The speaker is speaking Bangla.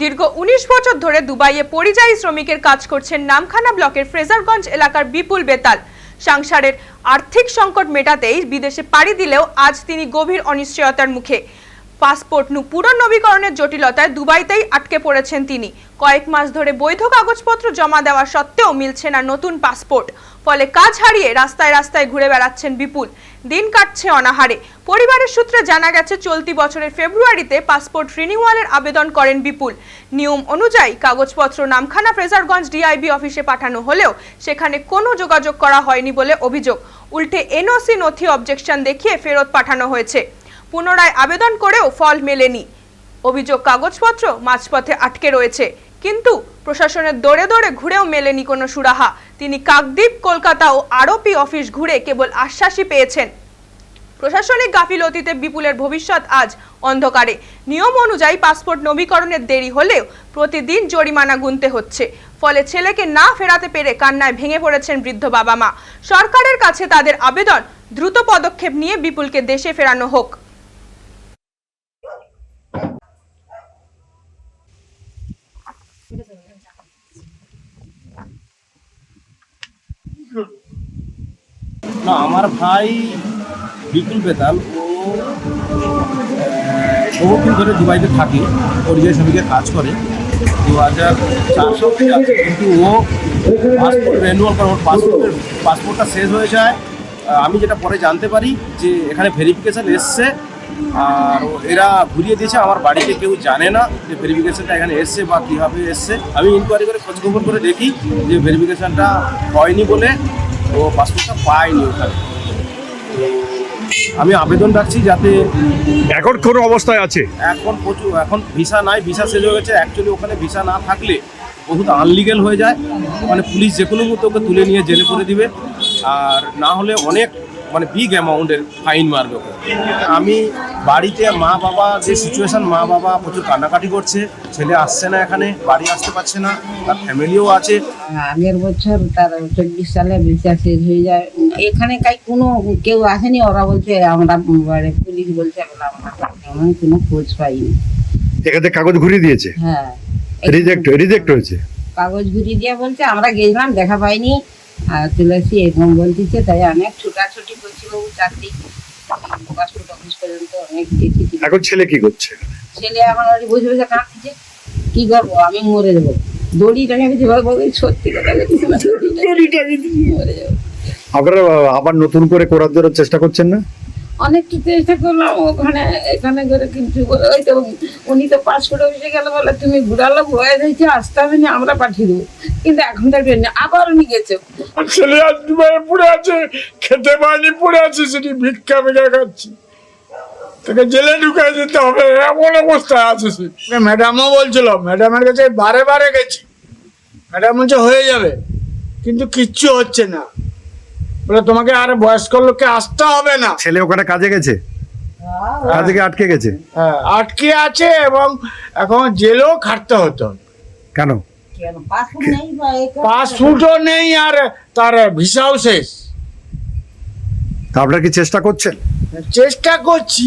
দীর্ঘ উনিশ বছর ধরে দুবাইয়ে পরিযায়ী শ্রমিকের কাজ করছেন নামখানা ব্লকের ফ্রেজারগঞ্জ এলাকার বিপুল বেতাল। সংসারের আর্থিক সংকট মেটাতেই বিদেশে পাড়ি দিলেও আজ তিনি গভীর অনিশ্চয়তার মুখে। পাসপোর্ট নু পুনর্নবীকরণের জটিলতায় দুবাইতেই আটকে পড়েছেন তিনি। কয়েক মাস ধরে বৈধ কাগজপত্র জমা দেওয়া সত্ত্বেও মিলছে না নতুন পাসপোর্ট। ফলে কাজ হারিয়ে রাস্তায় রাস্তায় ঘুরে বেড়াচ্ছেন বিপুল। দিন কাটছে অনাহারে। পরিবারের সূত্রে জানা গেছে, চলতি বছরের ফেব্রুয়ারিতে পাসপোর্ট রিনিউয়ালের আবেদন করেন বিপুল। নিয়ম অনুযায়ী কাগজপত্র নামখানা ফ্রেজারগঞ্জ ডিআইবি অফিসে পাঠানো হলেও সেখানে কোনো যোগাযোগ করা হয়নি বলে অভিযোগ। উল্টে এনওসি নথি অবজেকশন দেখিয়ে ফেরত পাঠানো হয়েছে। পুনরায় আবেদন করেও ফল মেলেনি। অভিযোগ কাগজপত্র মাঝপথে আটকে রয়েছে, কিন্তু প্রশাসনের দৌড়ে দৌড়ে ঘুরেও মেলেনি কোনো সুরাহা। তিনি কাকদ্বীপ, কলকাতা ও আরপি অফিস ঘুরে কেবল আশ্বাসই পেয়েছেন। প্রশাসনিক গাফিলতিতে বিপুলের ভবিষ্যৎ আজ অন্ধকারে। নিয়ম অনুযায়ী পাসপোর্ট নবীকরণের দেরি হলেও প্রতিদিন জরিমানা গুনতে হচ্ছে। ফলে ছেলেকে না ফেরাতে পেরে কান্নায় ভেঙে পড়েছেন বৃদ্ধ বাবা মা। সরকারের কাছে তাদের আবেদন দ্রুত পদক্ষেপ নিয়ে বিপুলকে দেশে ফেরানো হোক। না, আমার ভাই বিপুল বেতাল, ও বহুদিন ধরে দুবাইতে থাকে, পরিযায়ী শ্রমিকের কাজ করে। দু হাজার চার সাল থেকে আছে, কিন্তু ও পাসপোর্ট রেনুয়াল করে, ওর পাসপোর্টের পাসপোর্টটা শেষ হয়ে যায়। আমি যেটা পরে জানতে পারি যে এখানে ভেরিফিকেশান এসছে আর এরা ঘুরিয়ে দিয়েছে আমার বাড়িতে কেউ জানে না যে ভেরিফিকেশনটা এখানে এসছে বা কীভাবে এসছে। আমি ইনকোয়ারি করে খোঁজখবর করে দেখি যে ভেরিফিকেশনটা হয়নি বলে ও পাসপোর্টটা পায়নি ওখানে। আমি আবেদন রাখছি যাতে এখন কোন অবস্থায় আছে? এখন প্রচুর এখন ভিসা নাই ভিসা শেষ হয়ে গেছে। অ্যাকচুয়ালি ওখানে ভিসা না থাকলে বহুত আনলিগেল হয়ে যায়। মানে পুলিশ যে কোনো মুহূর্তে ওকে তুলে নিয়ে জেলে করে দিবে। আর না হলে অনেক মানে বিগ অ্যামাউন্টের ফাইন মারবে ওকে। আমি বাড়িতে মা বাবা যে সিচুয়েশন মা বাবা প্রচুর কান্নাকাটি করছে ছেলে আসছে না এখানে বাড়ি আসতে পারছে না তার ফ্যামিলিও আছে। আগের বছর তার চব্বিশ সালে ভিসা শেষ হয়ে যায়। এখানে কাই কোনো কেউ আসেনি ওরা বলছে আমরা পুলিশ বলছে আমরা তেমন কোনো খোঁজ পাইনি। এখান থেকে কাগজ ঘুরিয়ে দিয়েছে? হ্যাঁ। রিজেক্ট রিজেক্ট হয়েছে? কাগজ ঘুরিয়ে দিয়ে বলছে আমরা গেছিলাম দেখা পাইনি। তুলসী এবং বলতেছে তাই অনেক ছোটাছুটি করছি বাবু চাকরি পাসপোর্ট অফিস পর্যন্ত অনেক গেছি এখন ছেলে কি করছে? ছেলে এখন ওই বসে বসে কাঁদছে কি করব? আমি মরে যাব। দড়ি টাঙে দিচ্ছি বাবু সত্যি কথা বলছি না। দড়ি টাঙে দিচ্ছি মরে যাব। আপনারা আবার নতুন করে করার জন্য চেষ্টা করছেন না? অনেকটা চেষ্টা করলাম ওখানে এখানে করে কিন্তু ওই তো উনি তো পাসপোর্ট অফিসে গেল বলে তুমি ঘুরালো বয়স হয়েছে আসতে হবে না আমরা পাঠিয়ে দেবো। কিন্তু এখন তার জন্য আবার উনি গেছে। ছেলে আজ দুবাইয়ে পড়ে আছে খেতে পায়নি পড়ে আছে সেটি ভিক্ষা ভিক্ষা খাচ্ছি তাকে জেলে ঢুকাই দিতে হবে এমন অবস্থায় আছে সে। ম্যাডামও বলছিল ম্যাডামের কাছে বারে বারে গেছি। ম্যাডাম বলছে হয়ে যাবে। কিন্তু কিচ্ছু হচ্ছে না। বলে তোমাকে আর বয়স্ক লোককে আসতে হবে না। ছেলে ওখানে কাজে গেছে? কাজে গিয়ে আটকে গেছে? হ্যাঁ আটকে আছে এবং এখন জেলেও খাটতে হতো। কেন? পাসপোর্টও নেই আর তার ভিসাও শেষ। তা আপনারা কি চেষ্টা করছেন? চেষ্টা করছি।